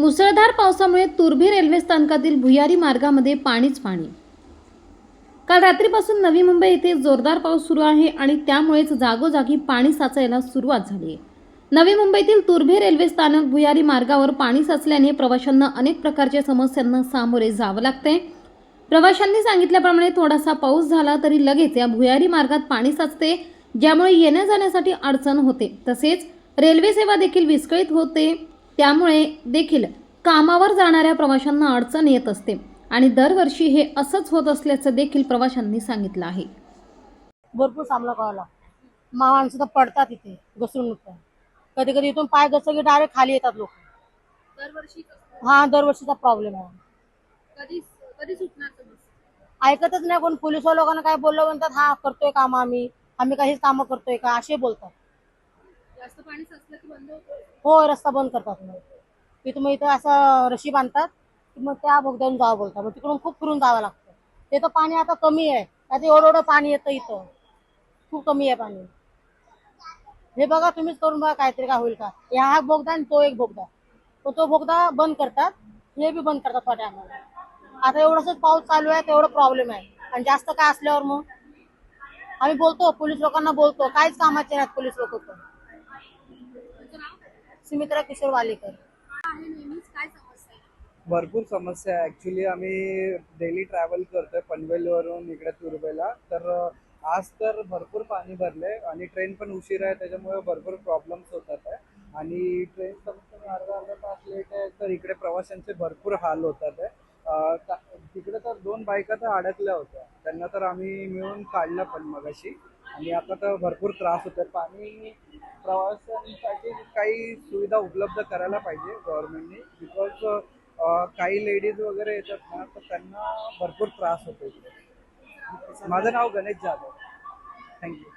मुसळधार पावसामुळे तुर्भे रेल्वे स्थानकातील भुयारी मार्गामध्ये पाणीच पाणी. काल रात्रीपासून नवी मुंबई येथे जोरदार पाऊस सुरू आहे आणि त्यामुळेच जागोजागी पाणी साचायला सुरुवात झाली. आहे नवी मुंबईतील तुर्भे रेल्वे स्थानक भुयारी मार्गावर पाणी साचल्याने प्रवाशांना अनेक प्रकारच्या समस्यांना सामोरे जावं लागते प्रवाशांनी सांगितल्याप्रमाणे थोडासा पाऊस झाला तरी लगेच या भुयारी मार्गात पाणी साचते ज्यामुळे येण्या जाण्यासाठी अडचण होते. तसेच रेल्वे सेवा देखील विस्कळीत होते. त्यामुळे देखील कामावर जाणाऱ्या प्रवाशांना अडचण येत असते आणि दरवर्षी हे असंच होत असल्याचं देखील प्रवाशांनी सांगितलं आहे. भरपूर सामना करावा लागतो. माणसं तर पडतात इथे घसरून उठतात. कधी कधी इथून पाय घसरले की डायरेक्ट खाली येतात लोक. दरवर्षी हा दरवर्षीचा प्रॉब्लेम आहे. कधी कधी सुटणार समस्या ऐकतच नाही कोण. पोलीस लोकांना काय बोललं म्हणतात हा करतोय काम आम्ही. आम्ही काहीच कामं करतोय का? असे बोलतात. जास्त पाणी साचलं की बंद होतं? हो रस्ता बंद करतात मग. तिथं मग इथं असं रशी बांधतात की मग त्या बोगद्याने जावं बोलतात. मग तिकडून खूप फिरून जावं लागतं. ते तर पाणी आता कमी आहे. आता एवढं एवढं पाणी येतं इथं. खूप कमी आहे पाणी. हे बघा तुम्हीच करून बघा काहीतरी काय होईल का. हा बोगदा आणि तो एक बोगदा. तो तो बोगदा बंद करतात. हे बी बंद करतात थोड्या टायमाला. आता एवढंच पाऊस चालू आहे तेवढं प्रॉब्लेम आहे. आणि जास्त काय असल्यावर मग? आम्ही बोलतो पोलीस लोकांना बोलतो. काहीच कामाचे नाहीत पोलीस लोक पण. सुमित्रा किशोर वालेकर. आहे नेहमीच काय समस्या आहे? भरपूर समस्या आहे. ॲक्च्युली आम्ही डेली ट्रॅव्हल करतोय पनवेलवरून इकडे तुर्बेला तर आज तर भरपूर पाणी भरले आणि ट्रेन पण उशीर आहे त्याच्यामुळे भरपूर प्रॉब्लेम्स होतात आहे. आणि ट्रेन कमी अर्धा अर्धा तास लेट आहे तर इकडे प्रवाशांचे भरपूर हाल होतात आहे. तिकडे तर दोन बायका तर अडकल्या होत्या. त्यांना तर आम्ही मिळून काढलं पण मगाशी. आणि आता तर भरपूर त्रास होतोय. पाणी प्रवाशांसाठी काही सुविधा उपलब्ध करायला पाहिजे गव्हर्नमेंटने बिकॉज काही लेडीज वगैरे येतात ना तर त्यांना भरपूर त्रास होतो इकडे. माझं नाव गणेश जाधव. थँक्यू